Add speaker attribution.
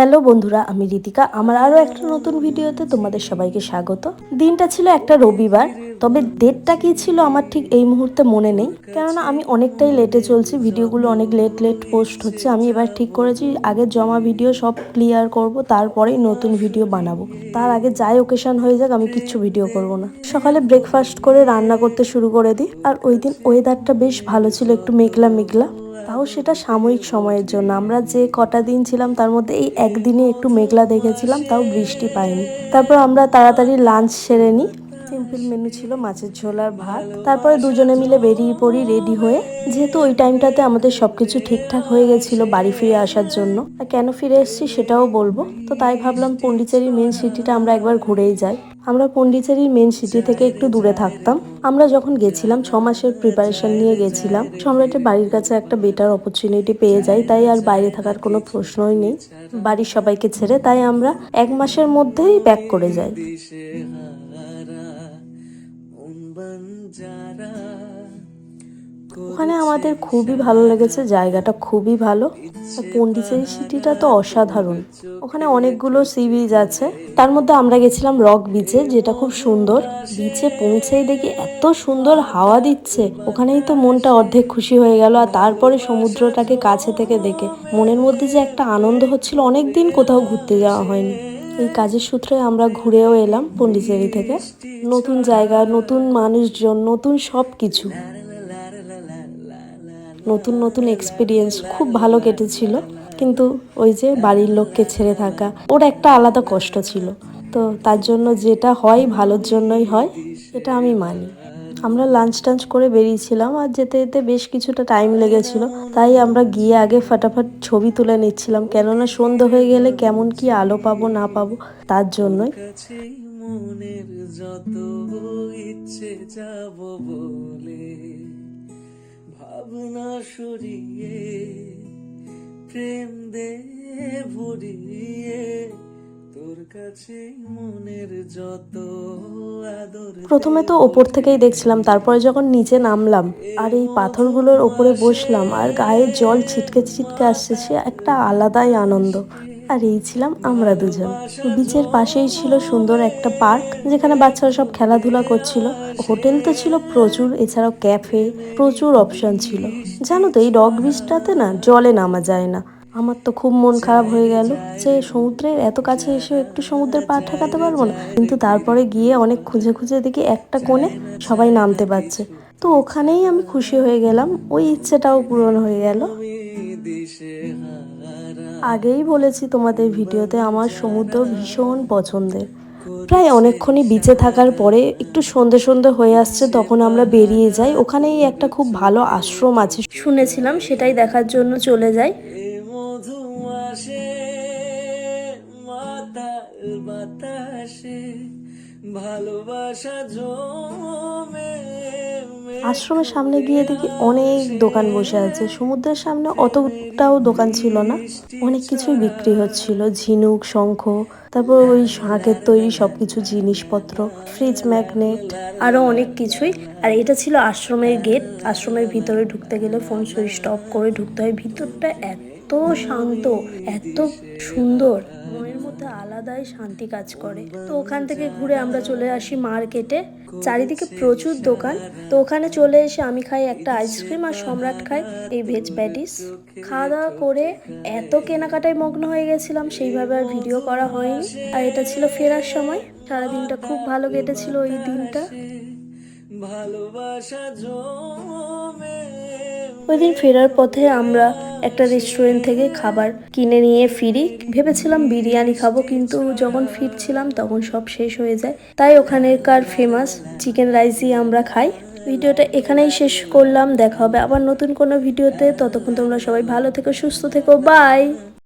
Speaker 1: Hello বন্ধুরা, আমি রীতিকা। আমার আরও একটা নতুন ভিডিওতে তোমাদের সবাইকে স্বাগত। দিনটা ছিল একটা রবিবার, তবে ডেটটা কি ছিল আমার ঠিক এই মুহূর্তে মনে নেই। কেননা আমি অনেকটাই লেটে চলছি, ভিডিওগুলো অনেক লেট লেট পোস্ট হচ্ছে। আমি এবার ঠিক করেছি, আগে জমা ভিডিও সব ক্লিয়ার করব, তারপরেই নতুন ভিডিও বানাবো। তার আগে যাই ওকেশন হয়ে যাক, আমি কিচ্ছু ভিডিও করব না। সকালে ব্রেকফাস্ট করে রান্না করতে শুরু করে দিই, আর ওই দিন ওয়েদারটা বেশ ভালো ছিল, একটু মেঘলা মেঘলা তাও সেটা সাময়িক সময়ের জন্য। আমরা যে কটা দিন ছিলাম তার মধ্যে এই একদিনে একটু মেঘলা দেখেছিলাম, তাও বৃষ্টি পাইনি। তারপর আমরা তাড়াতাড়ি লাঞ্চ সেরে নিই। সিম্পল মেনু ছিল মাছের ঝোল আর ভাত। তারপরে দুজনে মিলে বেরিয়ে পড়ি রেডি হয়ে। যেহেতু ওই টাইমটাতে আমাদের সবকিছু ঠিকঠাক হয়ে গেছিল বাড়ি ফিরে আসার জন্য। আর কেন ফিরে এসেছি সেটাও বলব। তো তাই ভাবলাম পন্ডিচেরি মেন সিটিটা আমরা একবার ঘুরেই যাই। আমরা পন্ডিচেরির মেন সিটি থেকে একটু দূরে থাকতাম। আমরা যখন গেছিলাম, ছ মাসের প্রিপারেশন নিয়ে গেছিলাম। সম্রাটের বাড়ির কাছে একটা বেটার অপরচুনিটি পেয়ে যাই, তাই আর বাইরে থাকার কোনো প্রশ্নই নেই। বাড়ির সবাইকে ছেড়ে তাই আমরা এক মাসের মধ্যেই ব্যাক করে যাই। ওখানে আমাদের খুবই ভালো লেগেছে, জায়গাটা খুবই ভালো। পন্ডিচেরি সিটিটা তো অসাধারণ। ওখানে অনেকগুলো সি বিচ আছে। তার মধ্যে আমরা গেছিলাম রক বিচে, যেটা খুব সুন্দর। বিচে পৌঁছেই দেখি এত সুন্দর হাওয়া দিচ্ছে। ওখানেই তো মনটা অর্ধেক খুশি হয়ে গেল, আর তারপরে সমুদ্রটাকে কাছে থেকে দেখে মনের মধ্যে যে একটা আনন্দ হচ্ছিল অনেক দিন কোথাও ঘুরতে যাওয়া হয়নি। এই কাজের সূত্রে আমরা ঘুরেও এলাম পন্ডিচেরি থেকে। নতুন জায়গা, নতুন মানুষজন, নতুন সব কিছু নতুন নতুন এক্সপিরিয়েন্স খুব ভালো কেটেছিল। কিন্তু ওই যে বাড়ির লোককে ছেড়ে থাকা, ওর একটা আলাদা কষ্ট ছিল। তো তার জন্য যেটা হয় ভালোর জন্যই হয়, এটা আমি মানি। আমরা লাঞ্চ টাঞ্চ করে বেরিয়েছিলাম আর যেতে যেতে বেশ কিছুটা টাইম লেগেছিল। তাই আমরা গিয়ে আগে ফাটাফাট ছবি তুলে নিচ্ছিলাম, কেননা সন্ধে হয়ে গেলে কেমন কি আলো পাবো না পাবো, তার জন্যই।
Speaker 2: মনের যত ইচ্ছে যাব বলে। ভাবনা সরিয়ে, প্রেম দে ভরিয়ে তোর কাছে মনের যত আদর
Speaker 1: প্রথমে তো ওপর থেকেই দেখছিলাম, তারপরে যখন নিচে নামলাম, আর এই পাথরগুলোর ওপরে বসলাম, আর গায়ে জল ছিটকে ছিটকে আসছে, সে একটা আলাদাই আনন্দ। আর এই ছিলাম আমরা দুজন। বিচের পাশেই ছিল সুন্দর একটা পার্ক, যেখানে বাচ্চারা সব খেলাধুলা করছিল। হোটেল তো ছিল প্রচুর, এছাড়াও ক্যাফে, প্রচুর অপশন ছিল। জানো তো, এই রক বিচটাতে না জলে নামা যায় না। আমার তো খুব মন খারাপ হয়ে গেল যে সমুদ্রের এত কাছে এসে একটু সমুদ্রের পা ঠেকাতে পারব না। কিন্তু তারপরে গিয়ে অনেক খুঁজে খুঁজে দেখি একটা কোণে সবাই নামতে পারছে। তো ওখানেই আমি খুশি হয়ে গেলাম। ওই ইচ্ছেটাও পূরণ হয়ে গেল। আগেই বলেছি তোমাদের ভিডিওতে আমার সমুদ্র ভীষণ পছন্দের। প্রায় অনেকক্ষণই বিচে থাকার পরে একটু সন্ধে সন্ধে হয়ে আসছে, তখন আমরা বেরিয়ে যাই। ওখানেই একটা খুব ভালো আশ্রম আছে। শুনেছিলাম সেটাই দেখার জন্য চলে যাই।
Speaker 2: ভালোবাসা জমে
Speaker 1: আশ্রমের সামনে গিয়ে দেখি অনেক দোকান বসে আছে। সমুদ্রের সামনে অতটাও দোকান ছিল না। অনেক কিছুই বিক্রি হচ্ছিল। ঝিনুক, শঙ্খ, তারপর ওই শাঁখের তৈরি সব কিছু জিনিসপত্র, ফ্রিজ, ম্যাগনেট আরও অনেক কিছুই। আর এটা ছিল আশ্রমের গেট। আশ্রমের ভিতরে ঢুকতে গেলে ফোন সুইচ অফ করে ঢুকতে হয়। ভিতরটা এত শান্ত, এত সুন্দর। মধ্যে আলাদাই শান্তি কাজ করে। তো ওখান থেকে ঘুরে আমরা চলে আসি মার্কেটে। চারিদিকে প্রচুর দোকান। তো ওখানে চলে এসে আমি খাই একটা আইসক্রিম আর সম্রাট খাই এই ভেজ প্যাটিস খাওয়া দাওয়া করে এত কেনাকাটায় মগ্ন হয়ে গেছিলাম সেইভাবে আর ভিডিও করা হয়নি। আর এটা ছিল ফেরার সময়। সারাদিনটা খুব ভালো কেটেছিল ওই দিনটা।
Speaker 2: ভালোবাসা
Speaker 1: ওই দিন ফেরার পথে আমরা একটা রেস্টুরেন্ট থেকে খাবার কিনে নিয়ে ফিরি। ভেবেছিলাম বিরিয়ানি খাব, কিন্তু যখন ফিরছিলাম তখন সব শেষ হয়ে যায়। তাই ওখানেকার ফেমাস চিকেন রাইসই আমরা খাই। ভিডিওটা এখানেই শেষ করলাম, দেখা হবে আবার নতুন কোনো ভিডিওতে। ততক্ষণ তোমরা সবাই ভালো থেকো, সুস্থ থেকো বাই